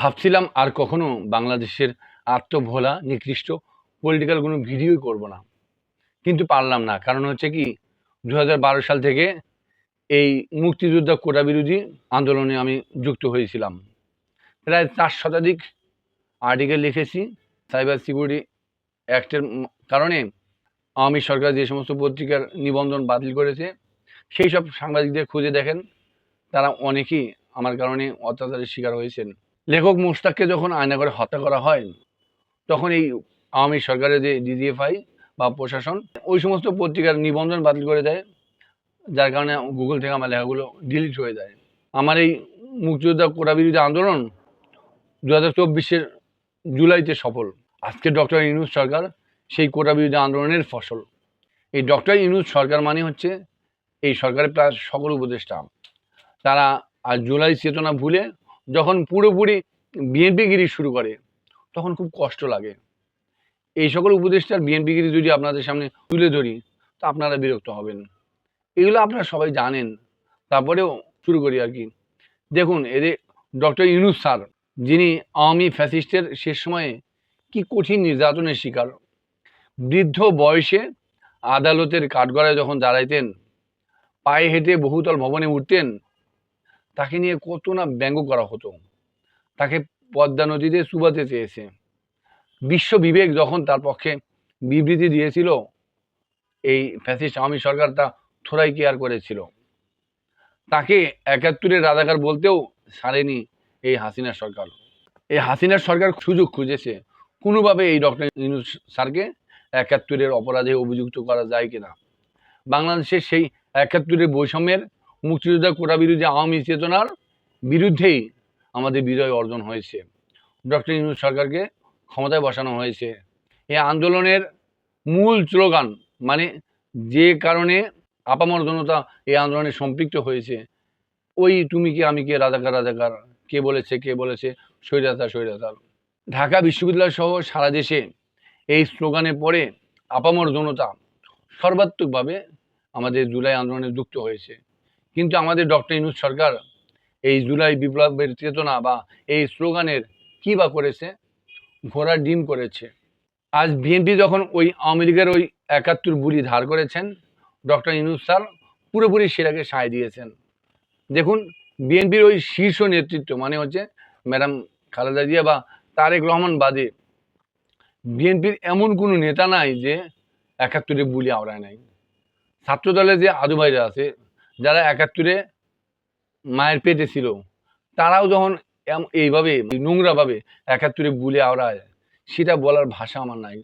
ভাবছিলাম আর কখনো বাংলাদেশের আত্মভোলা নিকৃষ্ট পলিটিক্যাল কোনো ভিডিওই করব না। কিন্তু পারলাম না। কারণ হচ্ছে কি দু হাজার বারো সাল থেকে এই মুক্তিযোদ্ধা কোটা বিরোধী আন্দোলনে আমি যুক্ত হয়েছিলাম। প্রায় চার শতাধিক আর্টিকেল লিখেছি সাইবার সিকিউরিটি অ্যাক্টের কারণে আওয়ামী সরকার যে সমস্ত পত্রিকার নিবন্ধন বাতিল করেছে, সেই সব সাংবাদিকদের খুঁজে দেখেন, তারা অনেকেই আমার কারণে অত্যাচারের শিকার হয়েছেন। লেখক মোশতাককে যখন আয়না করে হত্যা করা হয়, তখন এই আওয়ামী সরকারের যে ডিজিএফআই বা প্রশাসন, ওই সমস্ত পত্রিকার নিবন্ধন বাতিল করে দেয়, যার কারণে গুগল থেকে আমার লেখাগুলো ডিলিট হয়ে যায়। আমার এই মুক্তিযোদ্ধা কোটা বিরোধী আন্দোলন দু হাজার চব্বিশের জুলাইতে সফল। আজকে ডক্টর ইউনুস সরকার সেই কোটা বিরোধী আন্দোলনের ফসল। এই ডক্টর ইউনুস সরকার মানে হচ্ছে এই সরকারের প্রায় সকল উপদেষ্টা। তারা আর জুলাই চেতনা ভুলে যখন পুরোপুরি বিএনপিগিরি শুরু করে, তখন খুব কষ্ট লাগে। এই সকল উপদেষ্টার বিএনপিগিরি যদি আপনাদের সামনে তুলে ধরি, তো আপনারা বিরক্ত হবেন। এগুলো আপনারা সবাই জানেন। তারপরেও শুরু করি আর কি। দেখুন, এদের ডক্টর ইউনুস স্যার, যিনি আওয়ামী ফ্যাসিস্টের শেষ সময়ে কি কঠিন নির্যাতনের শিকার, বৃদ্ধ বয়সে আদালতের কাঠগড়ায় যখন দাঁড়াইতেন, পায়ে হেঁটে বহুতল ভবনে উঠতেন তাকে নিয়ে কত না ব্যঙ্গ করা হতো। তাকে পদ্মা নদীতে চুবাতে চেয়েছে। বিশ্ব বিবেক যখন তার পক্ষে বিবৃতি দিয়েছিল, এই ফ্যাসিস্ট আওয়ামী সরকার তা থোড়াই কেয়ার করেছিল। তাকে একাত্তরের রাজাকার বলতেও ছাড়েনি এই হাসিনা সরকার। এই হাসিনার সরকার সুযোগ খুঁজেছে, কোনোভাবে এই ডক্টর ইউনুস স্যারকে একাত্তরের অপরাধে অভিযুক্ত করা যায় কিনা। বাংলাদেশের সেই একাত্তরের বৈষম্যের মুক্তিযোদ্ধা কোটা বিরোধী আওয়ামী চেতনার বিরুদ্ধেই আমাদের বিজয় অর্জন হয়েছে। ডক্টর ইউনুস সরকারকে ক্ষমতায় বসানো হয়েছে। এই আন্দোলনের মূল স্লোগান মানে যে কারণে আপামর জনতা এই আন্দোলনে সম্পৃক্ত হয়েছে, ওই তুমি কি, আমি কে, রাজাকার রাজাকার, কে বলেছে কে বলেছে, স্বৈরাচার স্বৈরাচার। ঢাকা বিশ্ববিদ্যালয় সহ সারা দেশে এই স্লোগানে পড়ে আপামর জনতা সর্বাত্মকভাবে আমাদের জুলাই আন্দোলনে যুক্ত হয়েছে। কিন্তু আমাদের ডক্টর ইনুজ সরকার এই জুলাই বিপ্লবের চেতনা বা এই স্লোগানের কী বা করেছে? ঘোড়ার ডিম করেছে। আজ বিএনপি যখন ওই আওয়ামী লীগের ওই একাত্তর বুড়ি ধার করেছেন, ডক্টর ইনুজ স্যার পুরোপুরি সেটাকে সায় দিয়েছেন। দেখুন, বিএনপির ওই শীর্ষ নেতৃত্ব মানে হচ্ছে ম্যাডাম খালেদা জিয়া বা তারেক রহমান বাদে বিএনপির এমন কোনো নেতা নাই যে একাত্তরে বুলি আওড়ায় নাই। ছাত্রদলে যে আদু ভাইরা আছে যারা একাত্তরে মায়ের পেটে ছিল, তারাও যখন এইভাবে নোংরাভাবে একাত্তরে বুলে আওড়ায়, সেটা বলার ভাষা আমার নাই।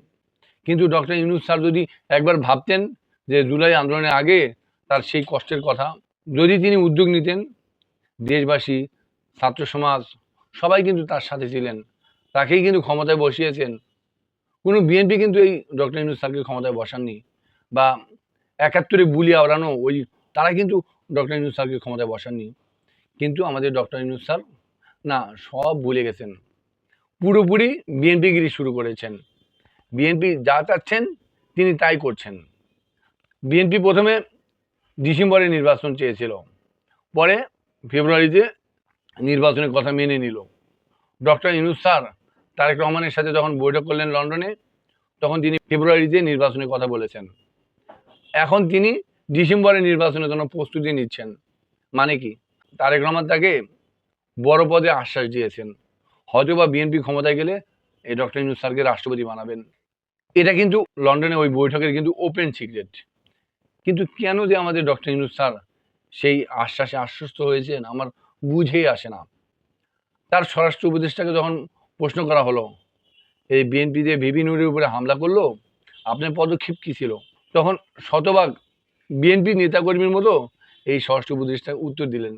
কিন্তু ডক্টর ইউনুস স্যার যদি একবার ভাবতেন যে জুলাই আন্দোলনের আগে তার সেই কষ্টের কথা, যদি তিনি উদ্যোগ নিতেন, দেশবাসী, ছাত্র সমাজ, সবাই কিন্তু তার সাথে ছিলেন, তাকেই কিন্তু ক্ষমতায় বসিয়েছেন। কোনো বিএনপি কিন্তু এই ডক্টর ইউনুস স্যারকে ক্ষমতায় বসাননি বা একাত্তরে বুলি আওড়ানো ওই তারা কিন্তু ডক্টর ইউনুস স্যারকে ক্ষমতায় বসাননি। কিন্তু আমাদের ডক্টর ইনুস স্যার, না, সব ভুলে গেছেন। পুরোপুরি বিএনপিগিরি শুরু করেছেন। বিএনপি যা চাচ্ছেন, তিনি তাই করছেন। বিএনপি প্রথমে ডিসেম্বরে নির্বাচন চেয়েছিল। পরে ফেব্রুয়ারিতে নির্বাচনের কথা মেনে নিল। ডক্টর ইউনুস স্যার তারেক রহমানের সাথে যখন বৈঠক করলেন লন্ডনে, তখন তিনি ফেব্রুয়ারিতে নির্বাচনের কথা বলেছেন। এখন তিনি ডিসেম্বরে নির্বাচনের জন্য প্রস্তুতি নিচ্ছেন। মানে কি? তারেক রহমান তাকে বড় পদে আশ্বাস দিয়েছেন। হয়তো বা বিএনপি ক্ষমতায় গেলে এই ডক্টর ইউনুস স্যারকে রাষ্ট্রপতি বানাবেন। এটা কিন্তু লন্ডনে ওই বৈঠকের কিন্তু ওপেন সিক্রেট। কিন্তু কেন যে আমাদের ডক্টর ইউনুস স্যার সেই আশ্বাসে আশ্বস্ত হয়েছেন আমার বুঝেই আসে না। তার স্বরাষ্ট্র উপদেষ্টাকে যখন প্রশ্ন করা হলো, এই বিএনপি যে ভিবি নুরের উপরে হামলা করল, আপনার পদক্ষেপ কী ছিল? তখন শতভাগ বিএনপি নেতাকর্মীর মতো এই ষষ্ঠ উপদেষ্টা উত্তর দিলেন।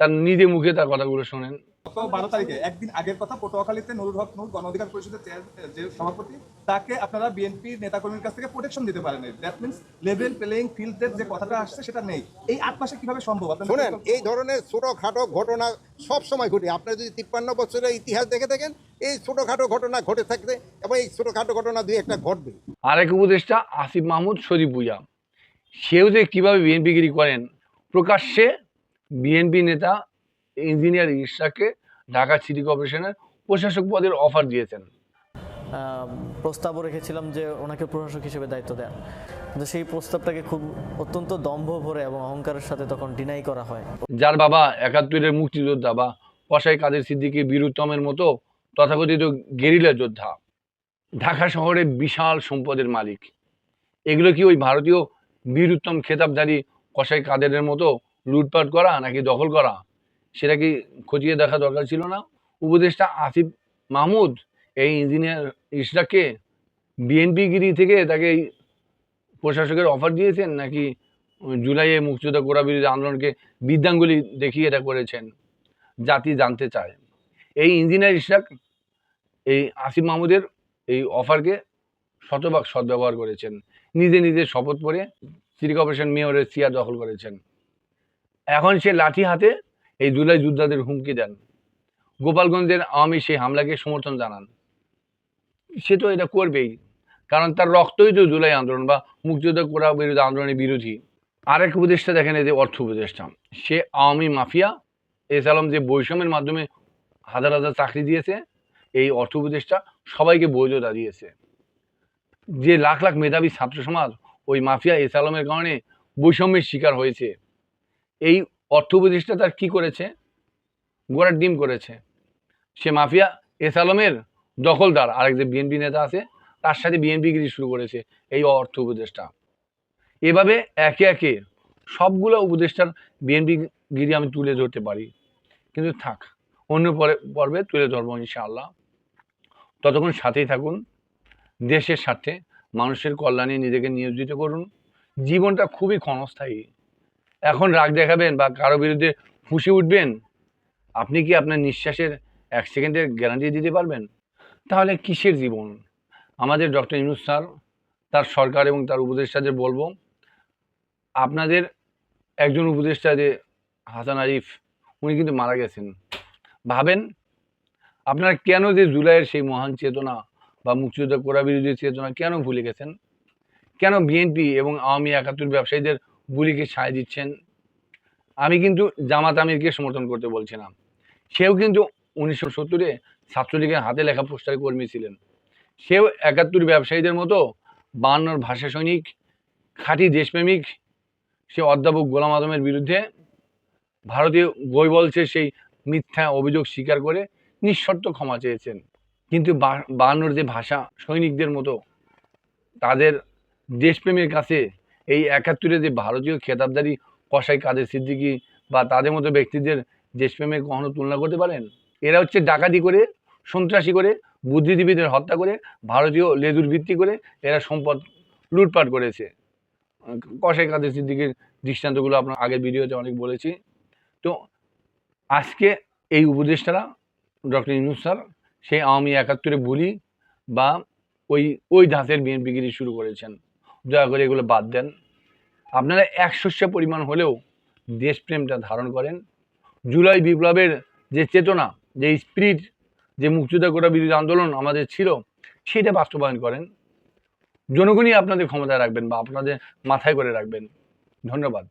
তার নিজে মুখে তার কথাগুলো শোনেন। গত বারো তারিখে একদিন আগের কথা পটুয়াখালীতে নুরুল হক নূর গণ অধিকার পরিষদের যে সভাপতি তাকে আপনারা বিএনপি নেতাকর্মীর কাছ থেকে প্রোটেকশন দিতে পারেন। দ্যাট মিনস লেভেল প্লেইং ফিল্ডের যে কথাটা আসছে সেটা নেই। এই আট মাসে কীভাবে সম্ভব? শোনেন এই ধরনের ছোটোখাটো ঘটনা সব সময় ঘটে। আপনারা যদি তিপ্পান্ন বছরের ইতিহাস দেখে থাকেন এই ছোটোখাটো ঘটনা ঘটে থাকতে এবং এই ছোটোখাটো ঘটনা দুই একটা ঘটবে। আরেক উপদেষ্টা আসিফ মাহমুদ শরীফ সেও যে কীভাবে বিএনপিগিরি করেন প্রকাশ্যে বিএনপি নেতা ইঞ্জিনিয়ার ইশরাককে ঢাকা সিটি কর্পোরেশনের প্রশাসক পদের অফার দিয়েছেন। প্রস্তাবও রেখেছিলাম যে ওনাকে প্রশাসক হিসেবে দায়িত্ব দেন। কিন্তু সেই প্রস্তাবটাকে খুব অত্যন্ত দম্ভ ভরে এবং অহংকারের সাথে তখন ডিনাই করা হয়। যার বাবা একাত্তরের মুক্তিযোদ্ধা বা কসাই কাদের সিদ্দিকী বীরুত্তমের মতো তথাকথিত গেরিলা যোদ্ধা। ঢাকা শহরে বিশাল সম্পদের মালিক। এগুলো কি ওই ভারতীয় বীরুত্তম খেতাবধারী কসাই কাদেরের মতো লুটপাট করা নাকি দখল করা, সেটা কি খতিয়ে দেখা দরকার ছিল না? উপদেষ্টা আসিফ মাহমুদ, এই ইঞ্জিনিয়ার ইশরাককে বিএনপি গিরি থেকে তাকে প্রশাসকের অফার দিয়েছেন নাকি জুলাইয়ে মুক্তিযোদ্ধা গোড়া বিরোধী আন্দোলনকে বিদ্যাঙ্গুলি দেখিয়ে এটা করেছেন? জাতি জানতে চায়। এই ইঞ্জিনিয়ার ইশরাক এই আসিফ মাহমুদের এই অফারকে শতভাগ সদ্ব্যবহার করেছেন। নিজে নিজে শপথ করে সিটি কর্পোরেশন মেয়রের চেয়ার দখল করেছেন। এখন সে লাঠি হাতে এই জুলাই যোদ্ধাদের হুমকি দেন। গোপালগঞ্জের আওয়ামী সেই হামলাকে সমর্থন জানান। সে তো এটা করবেই, কারণ তার রক্তই তো জুলাই আন্দোলন বা মুক্তিযোদ্ধা করা বিরোধী আন্দোলনের বিরোধী। আরেক উপদেষ্টা দেখেন এই যে অর্থ উপদেষ্টা। সে আওয়ামী মাফিয়া, এস যে বৈষম্যের মাধ্যমে হাজার হাজার চাকরি দিয়েছে, এই অর্থ উপদেষ্টা সবাইকে বৈধতা দিয়েছে। যে লাখ লাখ মেধাবী ছাত্র সমাজ ওই মাফিয়া এস আলমের কারণে বৈষম্যের শিকার হয়েছে। এই অর্থ উপদেষ্টা তার কী করেছে? গোড়ার ডিম করেছে। সে মাফিয়া এস আলমের দখলদার। আরেক যে বিএনপি নেতা আছে, তার সাথে বিএনপি গিরি শুরু করেছে এই অর্থ উপদেষ্টা। এভাবে একে একে সবগুলো উপদেষ্টার বিএনপি গিরি আমি তুলে ধরতে পারি। কিন্তু থাক, অন্য পরে পর্বে তুলে ধরবো ইনশাআল্লাহ। ততক্ষণ সাথেই থাকুন। দেশের স্বার্থে মানুষের কল্যাণে নিজেকে নিয়োজিত করুন। জীবনটা খুবই ক্ষণস্থায়ী। এখন রাগ দেখাবেন বা কারও বিরুদ্ধে ফুঁসে উঠবেন, আপনি কি আপনার নিঃশ্বাসের এক সেকেন্ডের গ্যারান্টি দিতে পারবেন? তাহলে কিসের জীবন? আমাদের ডক্টর ইনুস স্যার, তার সরকার এবং তার উপদেষ্টাদের বলব, আপনাদের একজন উপদেষ্টা যে হাসান আরিফ, উনি কিন্তু মারা গেছেন। ভাবেন, আপনারা কেন যে জুলাইয়ের সেই মহান চেতনা মুক্তিযোদ্ধা কোরা বিরোধী চেতনা কেন ভুলে গেছেন? কেন বিএনপি এবং আওয়ামী একাত্তর ব্যবসায়ীদের গুলিকে ছায় দিচ্ছেন? আমি কিন্তু জামাত আমিরকে সমর্থন করতে বলছি না সেও কিন্তু উনিশশো সত্তরে ছাত্রলীগের হাতে লেখা পোস্টার কর্মী ছিলেন। সেও একাত্তর ব্যবসায়ীদের মতো বায়ান্নর ভাষা সৈনিক, খাঁটি দেশপ্রেমিক, সে অধ্যাপক গোলাম আদমের বিরুদ্ধে ভারতীয় গৈবলসের সেই মিথ্যা অভিযোগ স্বীকার করে নিঃশর্ত ক্ষমা চেয়েছেন। কিন্তু বা- বায়ান্নর যে ভাষা সৈনিকদের মতো, তাদের দেশপ্রেমের কাছে এই একাত্তরে যে ভারতীয় খেতাবদারি কসাই কাদের সিদ্দিকি বা তাদের মতো ব্যক্তিদের দেশপ্রেমের কখনো তুলনা করতে পারেন? এরা হচ্ছে ডাকাতি করে, সন্ত্রাসী করে, বুদ্ধিজীবীদের হত্যা করে, ভারতীয় লেজুর ভিত্তি করে এরা সম্পদ লুটপাট করেছে। কসাই কাদের সিদ্দিকির দৃষ্টান্তগুলো আপনার আগের ভিডিওতে অনেক বলেছি। তো আজকে এই উপদেষ্টারা, ডক্টর ইনুস স্যার সেই আওয়ামী একাত্তরে বলি বা ওই ওই ধাঁচের বিএনপিগিরি শুরু করেছেন। দয়া করে এগুলো বাদ দেন। আপনারা এক শস্য পরিমাণ হলেও দেশপ্রেমটা ধারণ করেন। জুলাই বিপ্লবের যে চেতনা, যে স্পিরিট যে মুক্তিযোদ্ধা কোটা বিরোধী আন্দোলন আমাদের ছিল, সেটা বাস্তবায়ন করেন। জনগণই আপনাদের ক্ষমতায় রাখবেন বা আপনাদের মাথায় করে রাখবেন। ধন্যবাদ।